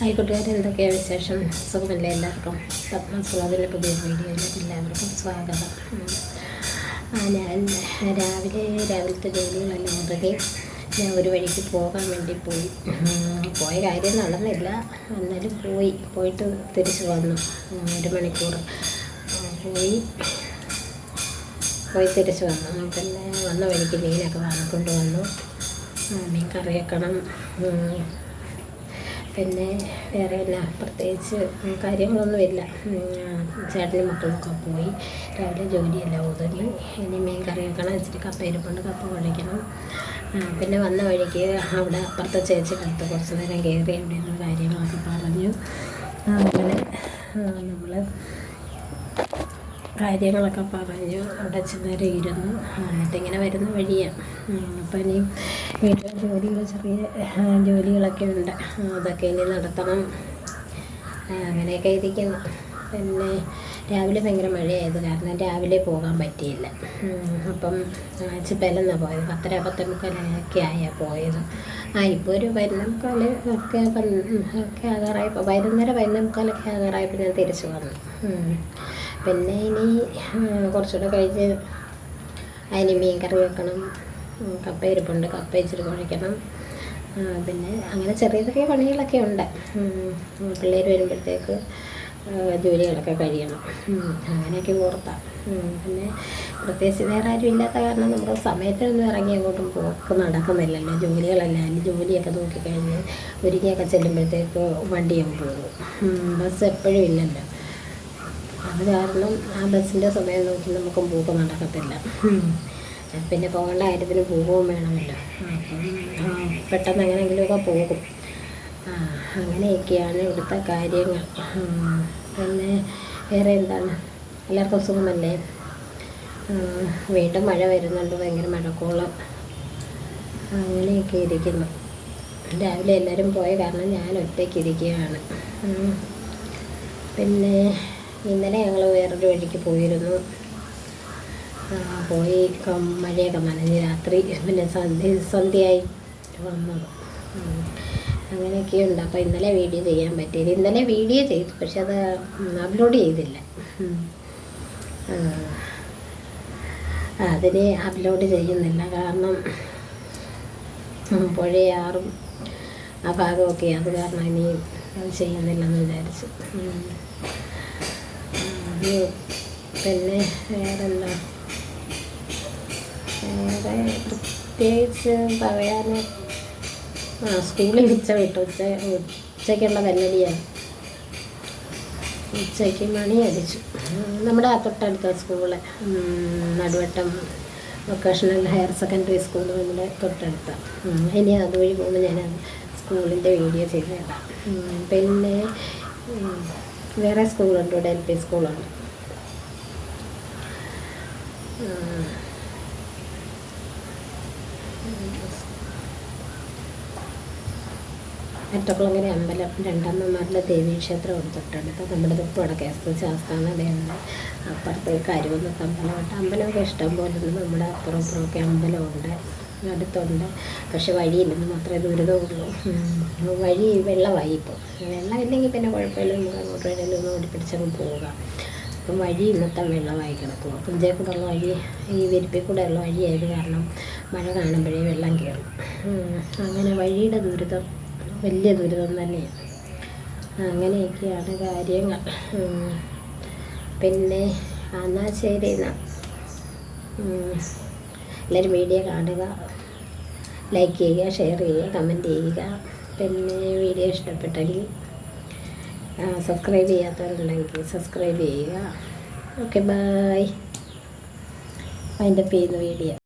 Hi കൂട്ടുകാരെ എന്തൊക്കെയാണ് വിശേഷം? സുഖമല്ലേ എല്ലാവർക്കും? പത്മസ്വാദിന്റെ പുതിയ വീഡിയോയിലേക്ക് എല്ലാവർക്കും സ്വാഗതം. ഞാൻ രാവിലെ രാവിലത്തെ ജോലികളെല്ലാം വെറുതെ ഞാൻ ഒരു വഴിക്ക് പോകാൻ വേണ്ടി പോയി. പോയ കാര്യം നടന്നില്ല. എന്നാലും പോയി. പോയിട്ട് തിരിച്ചു വന്നു. ഒരു മണിക്കൂർ. പോയി. പോയി തിരിച്ചു വന്നു. പിന്നെ വന്ന വഴിക്ക് മീനൊക്കെ വാങ്ങിക്കൊണ്ട് വന്നു. മീൻ കറി വെക്കണം ഉം, പിന്നെ വേറെ എന്നാ പ്രത്യേകിച്ച് കാര്യങ്ങളൊന്നുമില്ല ചേട്ടനും മക്കളൊക്കെ പോയി. രാവിലെ ജോലിയെല്ലാം ഒതുങ്ങി. ഇനി മീൻ കറി വെക്കണം ഇച്ചിരി കപ്പ ഇരിപ്പുണ്ട്. കപ്പ കുഴയ്ക്കണം പിന്നെ വന്ന വഴിക്ക് അവിടെ അപ്പുറത്തെ ചേച്ചിക്കടുത്ത് കുറച്ച് നേരം കയറി ഇരുന്ന് കാര്യങ്ങളൊക്കെ പറഞ്ഞു. അങ്ങനെ നമ്മൾ കാര്യങ്ങളൊക്കെ പറഞ്ഞു. അവിടെ ചെന്നേരം ഇരുന്നു എന്നിട്ട് ഇങ്ങനെ വരുന്ന വഴിയാണ് അപ്പം ഇനി വീട്ടിലെ ജോലികൾ ചെറിയ ജോലികളൊക്കെ ഉണ്ട്. അതൊക്കെ ഇനി നടത്തണം. അങ്ങനെയൊക്കെ ഇരിക്കുന്നു. പിന്നെ രാവിലെ ഭയങ്കര മഴയായത് കാരണം രാവിലെ പോകാൻ പറ്റിയില്ല. അപ്പം ചിപ്പലെന്നാണ് പോയത്. പത്തര പത്തൊമ്പതൊക്കെ ആയാൽ പോയത്. ആ ഇപ്പോൾ ഒരു പതിനമുക്കാൽ ഒക്കെ ഒക്കെ ആകാറായപ്പോൾ വൈകുന്നേരം പതിനമുക്കാലൊക്കെ ആകാറായപ്പോൾ ഞാൻ തിരിച്ചു വന്നു. പിന്നെ ഇനി കുറച്ചുകൂടെ കഴിഞ്ഞ് അതിന് മീൻ കറി വെക്കണം. കപ്പ ഇരിപ്പുണ്ട്. കപ്പ ഇച്ചിരി കുഴയ്ക്കണം പിന്നെ അങ്ങനെ ചെറിയ ചെറിയ പണികളൊക്കെ ഉണ്ട്. പിള്ളേർ വരുമ്പോഴത്തേക്ക് ജോലികളൊക്കെ കഴിയണം. അങ്ങനെയൊക്കെ ഓർത്താം. പിന്നെ പ്രത്യേകിച്ച് വേറെ ആരും ഇല്ലാത്ത കാരണം നമ്മൾ സമയത്തിനൊന്നും ഇറങ്ങി അങ്ങോട്ടും പോക്ക് നടക്കുന്നില്ലല്ലോ. ജോലികളെല്ലാം അതിന് ജോലിയൊക്കെ നോക്കിക്കഴിഞ്ഞ് ഒരുങ്ങിയൊക്കെ ചെല്ലുമ്പോഴത്തേക്ക് വണ്ടിയും പോകും. ബസ് എപ്പോഴും ഇല്ലല്ലോ. അത് കാരണം ആ ബസ്സിന്റെ സമയം നോക്കി നമുക്ക് പോക്ക് നടക്കത്തില്ല. പിന്നെ പോകേണ്ട കാര്യത്തിന് പോവുകയും വേണമല്ലോ. അപ്പം പെട്ടെന്ന് എങ്ങനെയെങ്കിലുമൊക്കെ പോകും. അങ്ങനെയൊക്കെയാണ് ഇവിടുത്തെ കാര്യങ്ങൾ. പിന്നെ വേറെ എന്താണ്? എല്ലാവർക്കും സുഖമല്ലേ? വീണ്ടും മഴ വരുന്നുണ്ട്. ഭയങ്കര മഴക്കോളം. അങ്ങനെയൊക്കെ ഇരിക്കുന്നു. രാവിലെ എല്ലാവരും പോയ കാരണം ഞാൻ ഒറ്റയ്ക്ക് ഇരിക്കുകയാണ്. പിന്നെ ഇന്നലെ ഞങ്ങൾ വേറൊരു വഴിക്ക് പോയിരുന്നു. പോയി മഴയൊക്കെ നനഞ്ഞ് രാത്രി പിന്നെ സന്ധ്യ സന്ധ്യയായി വന്നത്. അങ്ങനെയൊക്കെയുണ്ട്. അപ്പോൾ ഇന്നലെ വീഡിയോ ചെയ്യാൻ പറ്റിയത് ഇന്നലെ വീഡിയോ ചെയ്തു പക്ഷെ അത് അപ്ലോഡ് ചെയ്തില്ല. അതിനെ അപ്ലോഡ് ചെയ്യുന്നില്ല. കാരണം പുഴയാറും ആ ഭാഗമൊക്കെ. അത് കാരണം ഇനി അത് ചെയ്യുന്നില്ലെന്ന് വിചാരിച്ചു. അത് പിന്നെ വേറെന്താ? വേറെ പ്രത്യേകിച്ച് പറയാൻ ആ സ്കൂളിൽ ഉച്ച വിട്ടു. ഉച്ച ഉച്ചയ്ക്കുള്ള വെല്ലടിയാണ്. ഉച്ചയ്ക്ക് മണി അടിച്ചു. നമ്മുടെ തൊട്ടടുത്ത school Naduvattam vocational higher secondary school നമ്മുടെ തൊട്ടടുത്ത. ഇനി അതുവഴി പോകുമ്പോൾ ഞാൻ സ്കൂളിന്റെ വീഡിയോ ചെയ്ത് തരാം. പിന്നെ വേറെ സ്കൂളുണ്ട് ഇവിടെ എൽ പി സ്കൂളുണ്ട്. അറ്റക്കുളങ്ങര അമ്പലം രണ്ടാമ്മമാരുടെ ദേവീക്ഷേത്രമാണ് തൊട്ടടുത്ത് നമ്മുടെ തൊട്ട് വടക്കേ ശാസ്ത്രമാണ് ശാസ്താനതയുണ്ട് അപ്പുറത്ത് കരുവന്നത്ത് അമ്പലമുണ്ട് അമ്പലമൊക്കെ ഇഷ്ടം പോലെ നമ്മുടെ അപ്പുറം ഇപ്പുറമൊക്കെ അമ്പലമുണ്ട് അടുത്തുണ്ട്. പക്ഷെ വഴിയില്ലെന്ന് മാത്രമേ ദുരിതമുള്ളൂ. വഴി വെള്ളമായി ഇപ്പോൾ വെള്ളം ഇല്ലെങ്കിൽ പിന്നെ കുഴപ്പമില്ല. നമുക്ക് അങ്ങോട്ട് വേണമെങ്കിലും ഒന്ന് ഓടിപ്പിടിച്ചങ്ങ് പോകാം. അപ്പം വഴി ഇന്നത്തെ വെള്ളമായി കിടക്കും അപ്പം ഇതേ കൂടെയുള്ള വഴി ഈ വിരിപ്പിൽ കൂടെയുള്ള വഴിയായത് കാരണം മഴ കാണുമ്പോഴേ വെള്ളം കയറും. അങ്ങനെ വഴിയുടെ ദുരിതം വലിയ ദുരിതം തന്നെയാണ്. അങ്ങനെയൊക്കെയാണ് കാര്യങ്ങൾ. പിന്നെ എന്നാൽ എന്നാ ശരി എന്നാ. ഉം. എല്ലാവരും വീഡിയോ കാണുക. ലൈക്ക് ചെയ്യുക ഷെയർ ചെയ്യുക കമന്റ് ചെയ്യുക. പിന്നെ വീഡിയോ ഇഷ്ടപ്പെട്ടെങ്കിൽ സബ്സ്ക്രൈബ് ചെയ്യാത്തവരുണ്ടെങ്കിൽ സബ്സ്ക്രൈബ് ചെയ്യുക. ഓക്കെ ബായ് അതിന്റെ പേര് വീഡിയോ.